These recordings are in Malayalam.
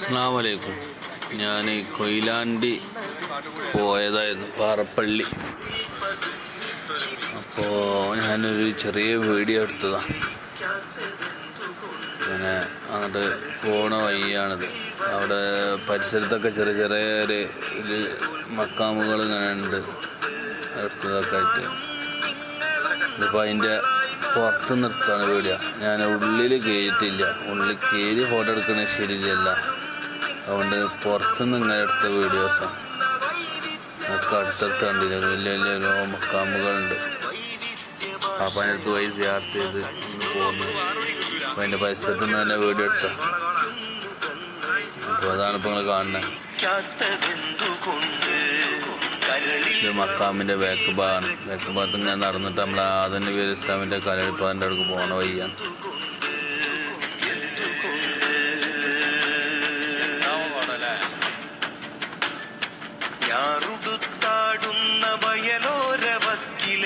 അസ്സാം വലൈക്കും ഞാൻ കൊയിലാണ്ടി പോയതായിരുന്നു പാറപ്പള്ളി. അപ്പോൾ ഞാനൊരു ചെറിയ വീഡിയോ എടുത്തതാണ് പിന്നെ അങ്ങോട്ട് പോണ വഴിയാണിത്. അവിടെ പരിസരത്തൊക്കെ ചെറിയ ചെറിയ ഒരു മക്കാമുകൾ ഉണ്ട്. എടുത്തതൊക്കെ ആയിട്ട്. ഇതിപ്പോൾ അതിന്റെ പുറത്ത് നിർത്താണ് വീഡിയോ. ഞാൻ ഉള്ളിൽ കയറ്റില്ല ഉള്ളിൽ കയറി ഫോട്ടോ എടുക്കണ ശരിയല്ല. അതുകൊണ്ട് പുറത്തുനിന്ന് ഇങ്ങനെ എടുത്ത വീഡിയോസാണ് നമുക്ക് അടുത്തടുത്ത് കണ്ടില്ല വലിയ വലിയ ഓരോ മക്കാമുകളുണ്ട് അപ്പം അടുത്ത് പോയി സിയാർത്ത് ചെയ്ത് പോകുന്നു. പോന്നു അപ്പം അതിന്റെ പരിസരത്ത് നിന്ന് തന്നെ വീഡിയോ എടുത്ത. അപ്പോൾ അതാണ് ഇപ്പോൾ നിങ്ങൾ കാണുന്നത് മക്കാമിന്റെ ബാക്ക് ഭാഗമാണ്. ബാക്ക് ഭാഗത്ത് ഇങ്ങനെ നടന്നിട്ട് നമ്മൾ വീര ഇസ്ലാമിന്റെ കലഴിപ്പാതിന്റെ അടുക്ക് പോകണ വഴിയാണ്.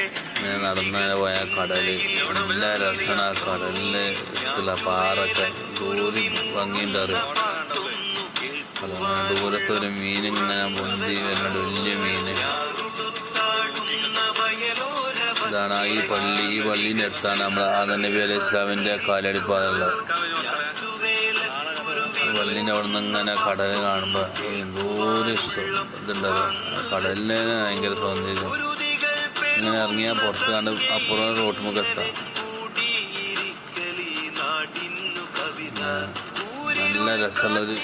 ഇങ്ങനെ നടന്ന് പോയ കടൽ നല്ല രസമാണ് ആ കടലിന്റെ ഇഷ്ടമുള്ള പാറൊക്കെ. ദൂരി ഭംഗിയുണ്ട് ദൂരത്തെ ഒരു മീൻ ഇങ്ങനെ പൊന്തി വരുന്നുണ്ട് വലിയ മീന് ഇതാണ് ഈ പള്ളി. ഈ പള്ളീന്റെ അടുത്താണ് നമ്മൾ നബി അലൈഹി ഇസ്ലാമിന്റെ കാലടിപ്പാതുള്ളത് ഈ പള്ളീന്റെ അവിടെ നിന്ന് ഇങ്ങനെ കടൽ കാണുമ്പോൾ എന്തോരം ഇഷ്ടം കടലിനെ കടലിന് ഭയങ്കര സൗന്ദര്യം ഇങ്ങനെ ഇറങ്ങിയാൽ പുറത്ത് കണ്ട് അപ്പുറം റോട്ടുമുക്ക് എത്താം. നല്ല രസമുള്ളൊരു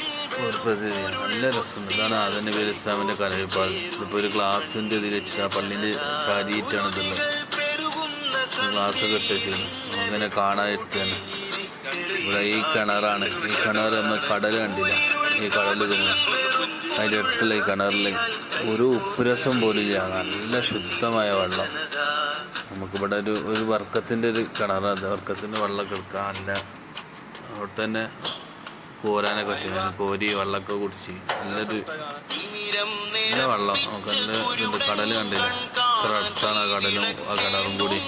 ഒരു പ്രതിനിധിയാണ്. നല്ല രസമുണ്ട്. ഇതാണ് അതിന്റെ അലി ഇസ്ലാമിന്റെ കലഴിപ്പാട് ഇതിപ്പോൾ ഒരു ഗ്ലാസിന്റെ ഇതിൽ വെച്ചിട്ട് ആ പള്ളീന്റെ ചാരിയിട്ടാണ് ഇതുള്ളത്. ഗ്ലാസ് കെട്ടി വെച്ചിരുന്നു അങ്ങനെ കാണാതിരുത്താണ് ഇവിടെ ഈ കിണറാണ്. ഈ കിണർ നമ്മൾ കടൽ കണ്ടില്ല. ഈ കടൽ നമ്മൾ അതിന്റെ അടുത്തുള്ള ഈ കിണറിലേക്ക് ഒരു ഉപ്പുരസം പോലും ഇല്ല. നല്ല ശുദ്ധമായ വെള്ളം. നമുക്കിവിടെ ഒരു ഒരു വർക്കത്തിന്റെ ഒരു കിണറാണ് വർക്കത്തിന്റെ വെള്ളമൊക്കെ എടുക്കുക നല്ല അവിടെ തന്നെ കോരാനൊക്കെ പറ്റും. ഞാൻ കോരി വെള്ളമൊക്കെ കുടിച്ച് നല്ലൊരു നല്ല വെള്ളം. നമുക്ക് നല്ല കടൽ കണ്ടില്ല? ഇത്ര അടുത്താണ് ആ കടലും ആ കിണറും കൂടി.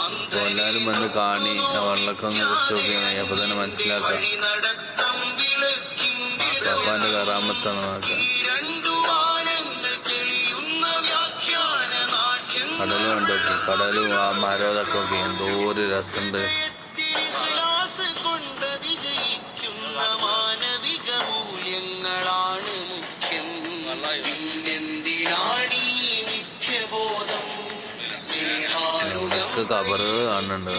അപ്പോൾ എല്ലാവരും വന്ന് കാണി ആ വെള്ളമൊക്കെ ഒന്ന് കുറിച്ച് നോക്കിയാൽ അപ്പോൾ തന്നെ മനസ്സിലാക്കാം. പാപ്പാന്റെ കറാമത്താണ് കടലും ഉണ്ട് കടലും ആ മരം ഒക്കെ എന്തോ ഒരു രസമുണ്ട്. കബറുകൾ കാണുന്നുണ്ട്.